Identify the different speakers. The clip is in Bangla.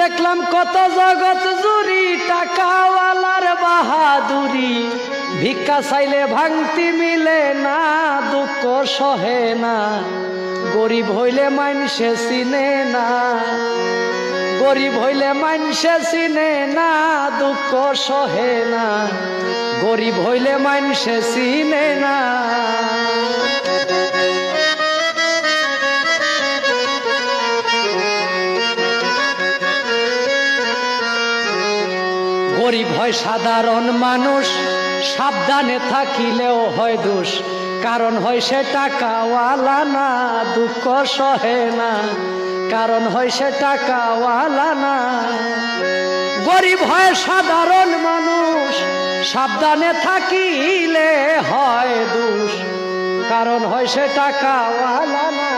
Speaker 1: দেখলাম কত জগৎ জুরি টাকাওয়ালার বাহাদুরি। ভিক্ষা চাইলে ভাঙতি মিলে না, দুঃখ সহে না। গরিব হইলে মানসে চিনে না। গরিব হইলে মানসে চিনে না, দুঃখ সহে না। গরিব হইলে মানসে চিনে না। গরিব হয় সাধারণ মানুষ, সাবধানে থাকিলেও হয় দোষ। কারণ হয় সে টাকাওয়ালা না, দুঃখ সহে না। কারণ হয় সে টাকাওয়ালা না। গরিব হয় সাধারণ মানুষ, সাবধানে থাকিলে হয় দোষ। কারণ হয় সে টাকাওয়ালা